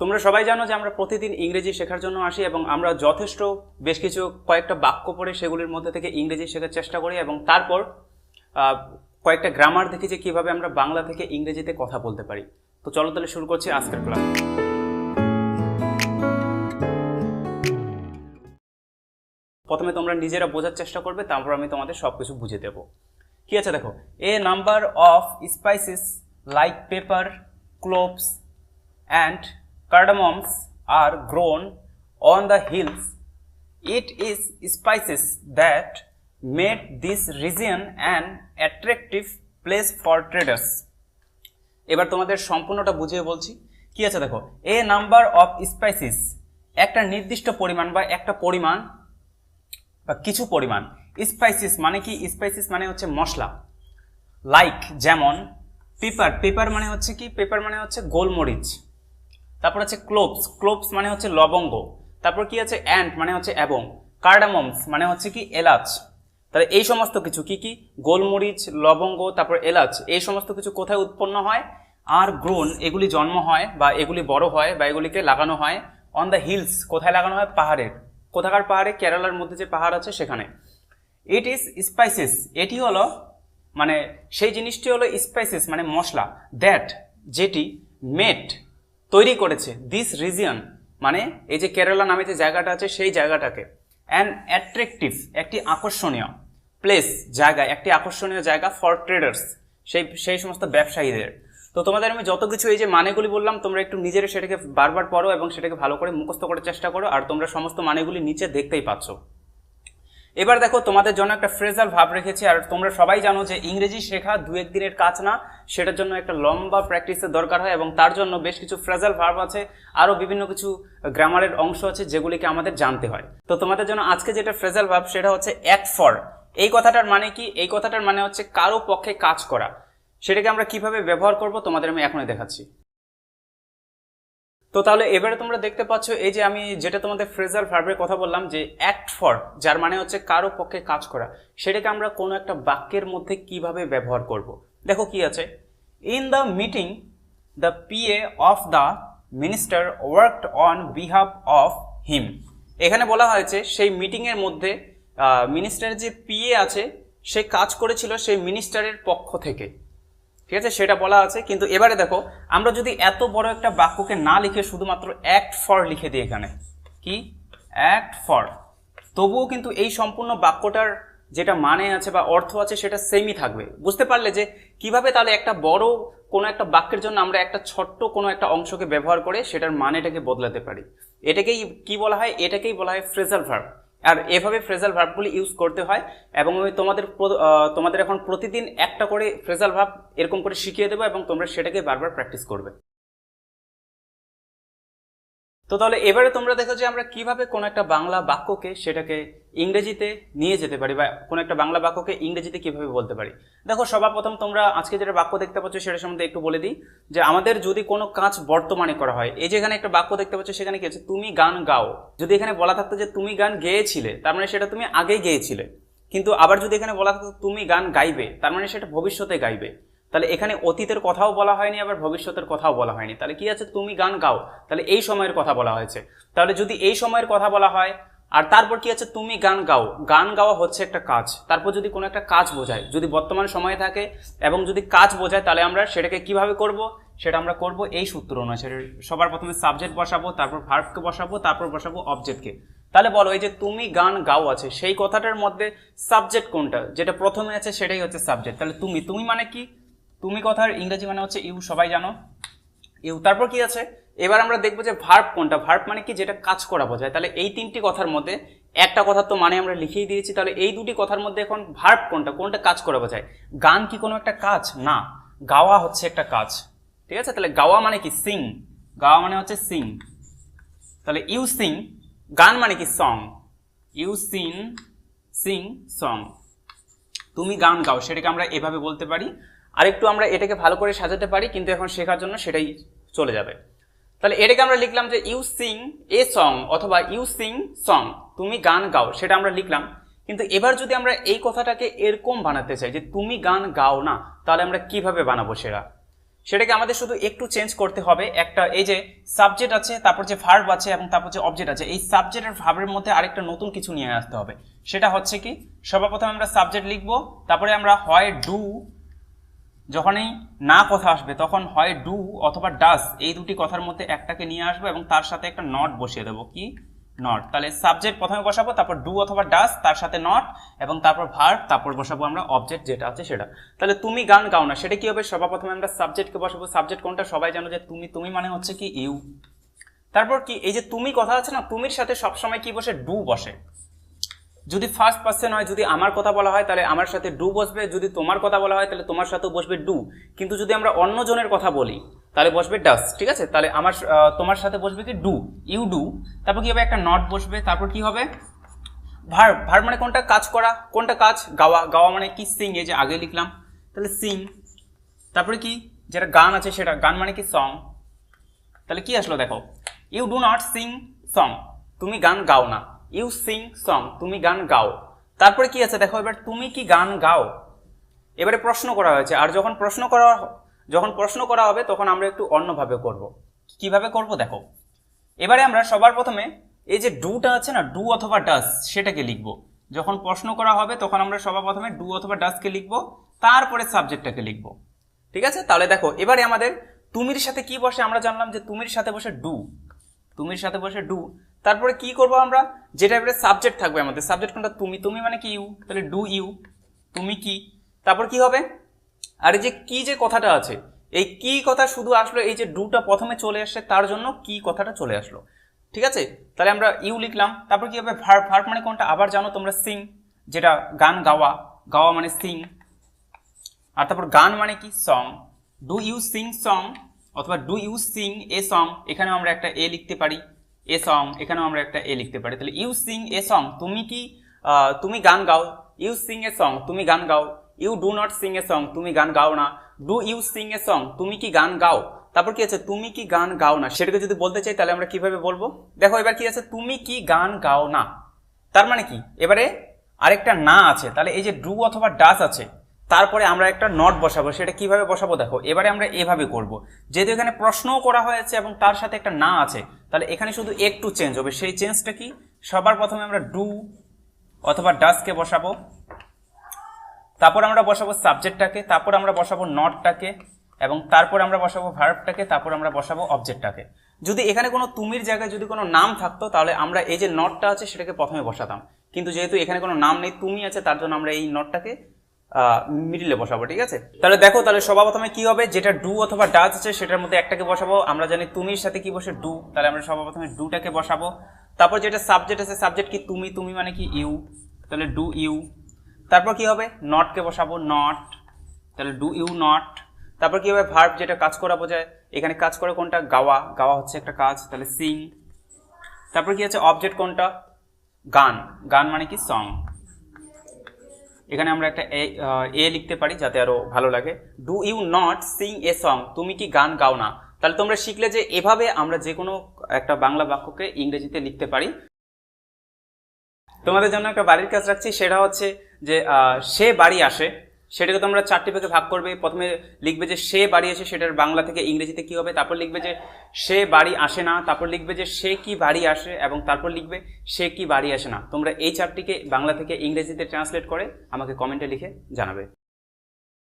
তোমরা সবাই জানো যে আমরা প্রতিদিন ইংরেজি শেখার জন্য আসি এবং আমরা যথেষ্ট বেশ কিছু কয়েকটা বাক্য পড়ে সেগুলির মধ্যে থেকে ইংরেজি শেখার চেষ্টা করি এবং তারপর কয়েকটা গ্রামার দেখি যে কীভাবে আমরা বাংলা থেকে ইংরেজিতে কথা বলতে পারি। তো চলো তাহলে শুরু করছি আজকের ক্লাস প্রথমে তোমরা নিজেরা বোঝার চেষ্টা করবে, তারপর আমি তোমাদের সব কিছু বুঝে দেবো। কি আছে দেখো? A number of spices like pepper cloves and cardamoms are grown on the hills. It is spices that made this region an attractive place for traders. এবার তোমাদের সম্পূর্ণটা বুঝিয়ে বলছি। কি আছে দেখো? এ নাম্বার অফ স্পাইসিস একটা নির্দিষ্ট পরিমাণ বা একটা পরিমাণ বা কিছু পরিমাণ। স্পাইসিস মানে কি? স্পাইসিস মানে হচ্ছে মশলা। লাইক যেমন পেপার পেপার মানে হচ্ছে কি? পেপার মানে হচ্ছে গোলমরিচ। তারপর হচ্ছে ক্লোভস ক্লোভস মানে হচ্ছে লবঙ্গ, তারপর কি আছে অ্যান্ট মানে হচ্ছে এবং কার্ডামমস মানে হচ্ছে কি এলাচ, তাহলে এই সমস্ত কিছু কি কি? গোলমরিচ, লবঙ্গ, তারপর এলাচ, এই সমস্ত কিছু কোথায় উৎপন্ন হয়? আর গ্রোন, এগুলি জন্ম হয় বা এগুলি বড় হয় বা এগুলিকে লাগানো হয় অন দ্য হিলস কোথায় লাগানো হয়? পাহাড়ের কোথাকার পাহাড়ে? কেরালার মধ্যে যে পাহাড় আছে সেখানে। ইট ইজ স্পাইসেস এটি হলো মানে সেই জিনিসটি হলো স্পাইসেস মানে মশলা দ্যাট যেটি মেট তৈরি করেছে। দিস রিজিয়ন মানে এই যে কেরালা নামে যে জায়গাটা আছে, সেই জায়গাটাকে। অ্যান অ্যাট্রাকটিভ একটি আকর্ষণীয় প্লেস জায়গা, একটি আকর্ষণীয় জায়গা ফর ট্রেডার্স সেই সেই সমস্ত ব্যবসায়ীদের। তো তোমাদের আমি যত কিছু এই যে মানেগুলি বললাম, তোমরা একটু নিজেরা সেটাকে বারবার পড়ো এবং সেটাকে ভালো করে মুখস্থ করার চেষ্টা করো, আর তোমরা সমস্ত মানেগুলি নিচে দেখতেই পাচ্ছ। এবার দেখো, তোমাদের জন্য একটা ফ্রেজাল ভাব রেখেছি, আর তোমরা সবাই জানো যে ইংরেজি শেখা দু এক দিনের কাজ না, সেটার জন্য একটা লম্বা প্র্যাকটিসের দরকার হয়, এবং তার জন্য বেশ কিছু ফ্রেজাল ভার্ব আছে, আরও বিভিন্ন কিছু গ্রামারের অংশ আছে, যেগুলিকে আমাদের জানতে হয়। তো তোমাদের জন্য আজকে যেটা ফ্রেজাল ভাব সেটা হচ্ছে এক ফর এই কথাটার মানে কি? এই কথাটার মানে হচ্ছে কারও পক্ষে কাজ করা। সেটাকে আমরা কীভাবে ব্যবহার করব, তোমাদের আমি এখনই দেখাচ্ছি। তো তাহলে এবারে তোমরা দেখতে পাচ্ছ এই যে আমি যেটা তোমাদের ফ্রেজার ভার্বের কথা বললাম যে অ্যাক্ট ফর যার মানে হচ্ছে কারও পক্ষে কাজ করা, সেটাকে আমরা কোনো একটা বাক্যের মধ্যে কীভাবে ব্যবহার করব? দেখো কি আছে। In the meeting the PA of the minister worked on behalf of him এখানে বলা হয়েছে সেই মিটিংয়ের মধ্যে মিনিস্টারের যে পিএ আছে, সে কাজ করেছিল সেই মিনিস্টারের পক্ষ থেকে। ঠিক আছে? সেটা বলা আছে। কিন্তু এবারে দেখো, আমরা যদি এত বড় একটা বাক্যকে না লিখে শুধুমাত্র অ্যাক্ট ফর লিখে দিই এখানে। কি? অ্যাক্ট ফর তবুও কিন্তু এই সম্পূর্ণ বাক্যটার যেটা মানে আছে বা অর্থ আছে, সেটা সেমই থাকবে। বুঝতে পারলে যে কীভাবে তাহলে একটা বড় কোনো একটা বাক্যের জন্য আমরা একটা ছোট্ট কোনো একটা অংশকে ব্যবহার করে সেটার মানেটাকে বদলাতে পারি। এটাকেই কি বলা হয়? এটাকেই বলা হয় ফ্রেজাল ভার্ব আর এভাবে ফ্রেজাল ভার্বগুলি ইউজ করতে হয় এবং আমি তোমাদের তোমাদের এখন প্রতিদিন একটা করে ফ্রেজাল ভার্ব এরকম করে শিখিয়ে দেবো এবং তোমরা সেটাকে বারবার প্র্যাকটিস করবে। তো তাহলে এবারে তোমরা দেখো যে আমরা কীভাবে কোনো একটা বাংলা বাক্যকে সেটাকে ইংরেজিতে নিয়ে যেতে পারি বা কোনো একটা বাংলা বাক্যকে ইংরেজিতে কীভাবে বলতে পারি? দেখো সবার প্রথম তোমরা আজকে যেটা বাক্য দেখতে পাচ্ছ সেটা সম্বন্ধে একটু বলে দিই, যে আমাদের যদি কোনো কাজ বর্তমানে করা হয়, এই যে এখানে একটা বাক্য দেখতে পাচ্ছ সেখানে কি আছে? তুমি গান গাও। যদি এখানে বলা থাকতো যে তুমি গান গেয়েছিলে, তার মানে সেটা তুমি আগেই গেয়েছিলে। কিন্তু আবার যদি এখানে বলা থাকতো তুমি গান গাইবে, তার মানে সেটা ভবিষ্যতে গাইবে। তাহলে এখানে অতীতের কথাও বলা হয়নি, আবার ভবিষ্যতের কথাও বলা হয়নি। তাহলে কি আছে? তুমি গান গাও। তাহলে এই সময়ের কথা বলা হয়েছে। তাহলে যদি এই সময়ের কথা বলা হয় আর তারপর কি আছে? তুমি গান গাও। গান গাওয়া হচ্ছে একটা কাজ। তারপর যদি কোনো একটা কাজ বোঝায়, যদি বর্তমান সময়ে থাকে এবং যদি কাজ বোঝায়, তাহলে আমরা সেটাকে কীভাবে করব? সেটা আমরা করব এই সূত্র অনুসারে সবার প্রথমে সাবজেক্ট বসাবো, তারপর ভার্বকে বসাবো, তারপর বসাবো অবজেক্টকে তাহলে বলো, এই যে তুমি গান গাও আছে, সেই কথাটার মধ্যে সাবজেক্ট কোনটা? যেটা প্রথমে আছে, সেটাই হচ্ছে সাবজেক্ট তাহলে তুমি তুমি মানে কি? তুমি কথার ইংরেজি মানে হচ্ছে ইউ, সবাই জানো। ইউ, তারপর কি আছে? এবার আমরা দেখব যে ভার্ব কোনটা? ভার্ব মানে কি? যেটা কাজ করা বোঝায়। তাহলে এই তিনটি কথার মধ্যে একটা কথার তো মানে আমরা লিখেই দিয়েছি। তাহলে এই দুটি কথার মধ্যে এখন ভার্ব কোনটা? কোনটা কাজ করা বোঝায়? গান কি কোনো একটা কাজ? না। গাওয়া হচ্ছে একটা কাজ। ঠিক আছে? তাহলে গাওয়া মানে কি? সিং গাওয়া মানে হচ্ছে সিং তাহলে ইউ সিং গান মানে কি? Song you sing sing song তুমি গান গাও, সেটাকে আমরা এভাবে বলতে পারি। আরেকটু আমরা এটাকে ভালো করে সাজাতে পারি, কিন্তু এখন শেখার জন্য সেটাই চলে যাবে। তাহলে এটাকে আমরা লিখলাম যে ইউ সিং এ সং অথবা ইউ সিং সং, তুমি গান গাও, সেটা আমরা লিখলাম। কিন্তু এবার যদি আমরা এই কথাটাকে এরকম বানাতে চাই যে তুমি গান গাও না, তাহলে আমরা কীভাবে বানাবো সেটা? সেটাকে আমাদের শুধু একটু চেঞ্জ করতে হবে। একটা এই যে সাবজেক্ট আছে, তারপর যে ভার্ব আছে এবং তারপর যে অবজেক্ট আছে, এই সাবজেক্ট আর ভার্বের মধ্যে আরেকটা নতুন কিছু নিয়ে আসতে হবে। সেটা হচ্ছে কি, সর্বপ্রথম আমরা সাবজেক্ট লিখব, তারপরে আমরা হয় ডু যখনই না কথা আসবে, তখন হয় ডু অথবা ডাস এই দুটি কথার মধ্যে একটাকে নিয়ে আসব এবং তার সাথে একটা নট বসিয়ে দেবো। কি? নট তাহলে সাবজেক্ট প্রথমে বসাবো, তারপর ডু অথবা ডাস তার সাথে নট এবং তারপর ভার্ব তারপর বসাবো আমরা অবজেক্ট যেটা আছে সেটা। তাহলে তুমি গান গাও না, সেটা কি হবে? সর্বপ্রথমে আমরা সাবজেক্টকে বসাবো। সাবজেক্ট কোনটা? সবাই জানো যে তুমি তুমি মানে হচ্ছে কি ইউ তারপর কি? এই যে তুমি কথা আছে না, তুমির সাথে সবসময় কি বসে? ডু বসে। যদি ফার্স্ট পার্সন হয়, যদি আমার কথা বলা হয়, তাহলে আমার সাথে ডু বসবে। যদি তোমার কথা বলা হয়, তাহলে তোমার সাথেও বসবে ডু কিন্তু যদি আমরা অন্য জনের কথা বলি, তাহলে বসবে ডাস ঠিক আছে? তাহলে আমার তোমার সাথে বসবে কি? ডু ইউ ডু তারপর কি হবে? একটা নট বসবে। তারপর কি হবে? ভার ভার মানে কোনটা? কাজ করা। কোনটা কাজ? গাওয়া। গাওয়া মানে কি? সিং এই যে আগে লিখলাম। তাহলে সিং তারপরে কি? যেটা গান আছে সেটা। গান মানে কি? সং তাহলে কি আসলো দেখো? You do not sing song তুমি গান গাও না। ইউ সিং সং তুমি গান গাও। তারপরে কি আছে? দেখো, এবার তুমি কি গান গাও? এবারে প্রশ্ন করা হয়েছে, আর যখন প্রশ্ন করা যখন প্রশ্ন করা হবে, তখন আমরা একটু অন্যভাবে করব। কীভাবে করব? দেখো। এবারে আমরা সবার প্রথমে এই যে ডুটা আছে না, ডু অথবা ডাস, সেটাকে লিখব। যখন প্রশ্ন করা হবে, তখন আমরা সবার প্রথমে ডু অথবা ডাসকে লিখব, তারপরে সাবজেক্টটাকে লিখব। ঠিক আছে? তাহলে দেখো, এবারে আমাদের তুমির সাথে কি বসে আমরা জানলাম যে তুমির সাথে বসে ডু। তুমির সাথে বসে ডু তারপরে কি করব আমরা? যেটা এবারে সাবজেক্ট থাকবে আমাদের। সাবজেক্ট কোনটা? তুমি তুমি মানে কি ইউ তাহলে ডু ইউ তুমি কি? তারপর কি হবে? আর এই যে কি যে কথাটা আছে, এই কি কথা শুধু আসলো, এই যে ডুটা প্রথমে চলে আসছে, তার জন্য কি কথাটা চলে আসলো। ঠিক আছে? তাহলে আমরা ইউ লিখলাম, তারপর কি হবে? ভার্ব ভার্ব মানে কোনটা? আবার জানো তোমরা সিং যেটা গান গাওয়া গাওয়া মানে সিং আর তারপর গান মানে কি? Song do you sing song অথবা do you sing a song এখানেও আমরা একটা এ লিখতে পারি। এ সং এখানেও আমরা একটা এ লিখতে পারি। তাহলে ইউ সিং এ সং তুমি কি তুমি গান গাও। ইউ সিং এ সং তুমি গান গাও। You do not sing a song তুমি গান গাও না। Do you sing a song তুমি কি গান গাও। তারপর কি আছে, তুমি কি গান গাও না। সেটাকে যদি বলতে চাই, তাহলে আমরা কীভাবে বলব? দেখো, এবার কি আছে, তুমি কি গান গাও না। তার মানে কি? এবারে আরেকটা না আছে। তাহলে এই যে ডু অথবা ডাস আছে তারপরে আমরা একটা নট বসাবো, সেটা কীভাবে বসাবো দেখো, এবারে আমরা এভাবে করব। যেহেতু এখানে প্রশ্নও করা হয়েছে এবং তার সাথে একটা না আছে, তাহলে এখানে শুধু একটু চেঞ্জ হবে। সেই চেঞ্জটা কি? সবার প্রথমে আমরা ডু অথবা ডাসকে বসাবো। তারপর আমরা বসাবো সাবজেক্টটাকে তারপর আমরা বসাবো নটটাকে এবং তারপর আমরা বসাবো ভার্বটাকে তারপর আমরা বসাবো অবজেক্টটাকে যদি এখানে কোনো তুমির জায়গায় যদি কোনো নাম থাকতো, তাহলে আমরা এই যে নটটা আছে, সেটাকে প্রথমে বসাতাম। কিন্তু যেহেতু এখানে কোনো নাম নেই, তুমি আছে, তার জন্য আমরা এই নটটাকে মিডিলে বসাবো, ঠিক আছে? তাহলে দেখো, তাহলে সবার প্রথমে কি হবে? যেটা ডু অথবা ডাজ আছে, সেটার মধ্যে একটাকে বসাবো। আমরা জানি তুমির সাথে কি বসে ডু তাহলে আমরা সবার প্রথমে ডুটাকে বসাবো। তারপর যেটা সাবজেক্ট আছে সাবজেক্ট কি তুমি তুমি মানে কি ইউ তাহলে ডু ইউ তারপর কি হবে? নটকে বসাবো নট তাহলে ডু ইউ নট তারপর কি হবে? ভার্ব যেটা কাজ করা বোঝায়। এখানে কাজ করে কোনটা? গাওয়া। গাওয়া হচ্ছে একটা কাজ, তাহলে সিং তারপর কি আছে? অবজেক্ট কোনটা? গান। গান মানে কি? সং এখানে আমরা একটা এ লিখতে পারি যাতে আরও ভালো লাগে। Do you not sing a song তুমি কি গান গাও না? তাহলে তোমরা শিখলে যে এভাবে আমরা যে কোনো একটা বাংলা বাক্যকে ইংরেজিতে লিখতে পারি। তোমাদের জন্য একটা বাড়ির কাজ রাখছি, সেটা হচ্ছে যে সে বাড়ি আসে। সেটাকে তোমরা চারটি ভাগে ভাগ করবে। প্রথমে লিখবে যে সে বাড়ি আসে সেটার বাংলা থেকে ইংরেজিতে কী হবে, তারপর লিখবে যে সে বাড়ি আসে না, তারপর লিখবে যে সে কি বাড়ি আসে এবং তারপর লিখবে সে কি বাড়ি আসে না। তোমরা এই চারটিকে বাংলা থেকে ইংরেজিতে ট্রান্সলেট করে আমাকে কমেন্টে লিখে জানাবে।